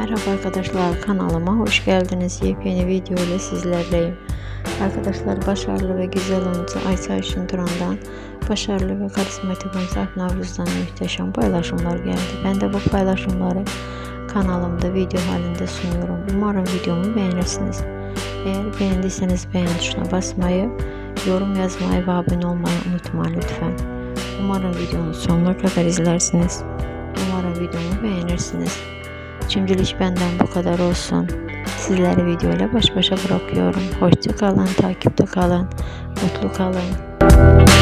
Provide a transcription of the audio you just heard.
Merhaba arkadaşlar kanalıma hoş geldiniz. Yepyeni video ile sizlerleyim. Arkadaşlar başarılı ve güzel oyuncu Ayça Ayşin Turan'dan başarılı ve karizmatik oyuncu Alp Navruz'dan muhteşem paylaşımlar geldi. Ben de bu paylaşımları kanalımda video halinde sunuyorum. Umarım videomu beğenirsiniz. Eğer beğendiyseniz beğen tuşuna basmayı, yorum yazmayı ve abone olmayı unutmayın lütfen. Umarım videonun sonuna kadar izlersiniz. Umarım videomu beğenirsiniz. Şimdilik benden bu kadar olsun. Sizleri videoyla baş başa bırakıyorum. Hoşça kalın, takipte kalın, mutlu kalın.